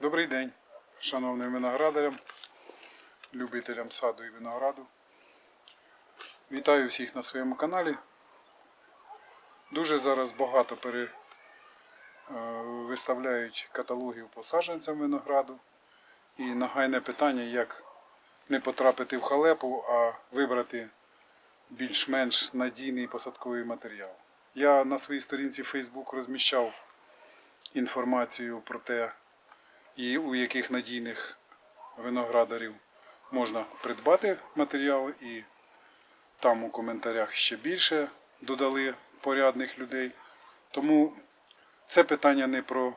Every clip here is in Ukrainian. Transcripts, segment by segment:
Добрий день, шановним виноградарям, любителям саду і винограду. Вітаю всіх на своєму каналі. Дуже зараз багато пере, е, виставляють каталогів по саджанцям винограду. І нагайне питання, як не потрапити в халепу, а вибрати більш-менш надійний посадковий матеріал. Я на своїй сторінці Facebook розміщав інформацію про те, і у яких надійних виноградарів можна придбати матеріал, і там у коментарях ще більше додали порядних людей. Тому це питання не про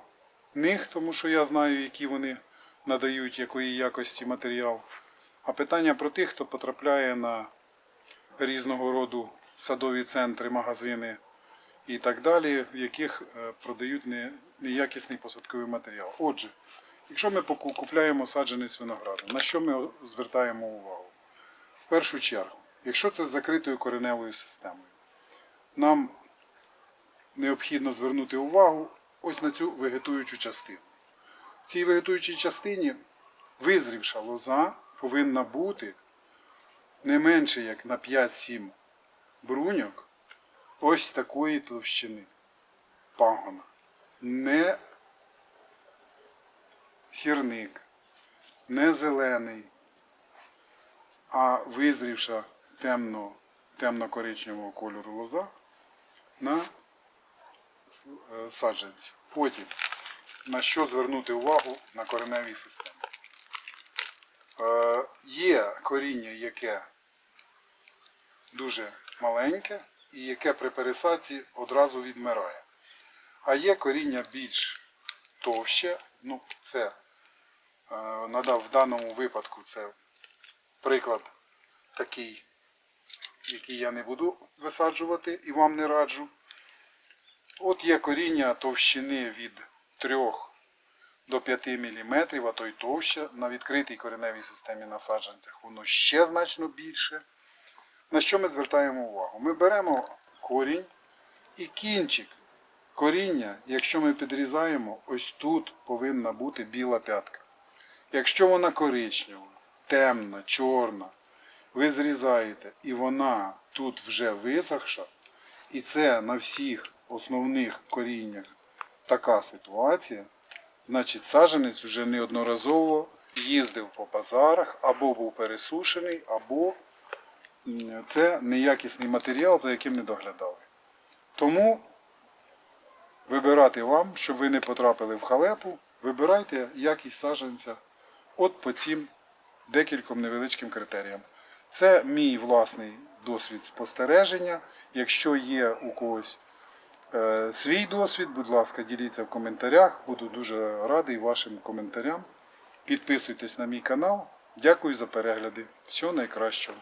них, тому що я знаю, які вони надають, якої якості матеріал, а питання про тих, хто потрапляє на різного роду садові центри, магазини і так далі, в яких е, продають неякісний посадковий матеріал. Отже, якщо ми купляємо саджанець винограду, на що ми звертаємо увагу? В першу чергу, якщо це з закритою кореневою системою, нам необхідно звернути увагу ось на цю вегетуючу частину. В цій вегетуючій частині визрівша лоза повинна бути не менше як на 5-7 бруньок ось такої товщини пагона. Не сірник, не зелений, а визрівша темно, темно-коричневого кольору лоза на е, саджанці. Потім на що звернути увагу на кореневій системі. Е, Є коріння, яке дуже маленьке і яке при пересадці одразу відмирає. А є коріння більш товще. Ну, це надав в даному випадку це приклад такий, який я не буду висаджувати і вам не раджу. От є коріння товщини від 3 до 5 мм, а то й товще. На відкритій кореневій системі на саджанцях воно ще значно більше. На що ми звертаємо увагу? Ми беремо корінь і кінчик коріння, якщо ми підрізаємо, ось тут повинна бути біла п'ятка. Якщо вона коричнева, темна, чорна, ви зрізаєте і вона тут вже висохша, і це на всіх основних коріннях така ситуація, значить саджанець вже неодноразово їздив по базарах, або був пересушений, або це неякісний матеріал, за яким не доглядали. Тому вибирати вам, щоб ви не потрапили в халепу, вибирайте якість саджанця от по цим декільком невеличким критеріям. Це мій власний досвід спостереження. Якщо є у когось е, свій досвід, будь ласка, діліться в коментарях. Буду дуже радий вашим коментарям. Підписуйтесь на мій канал. Дякую за перегляди. Всього найкращого.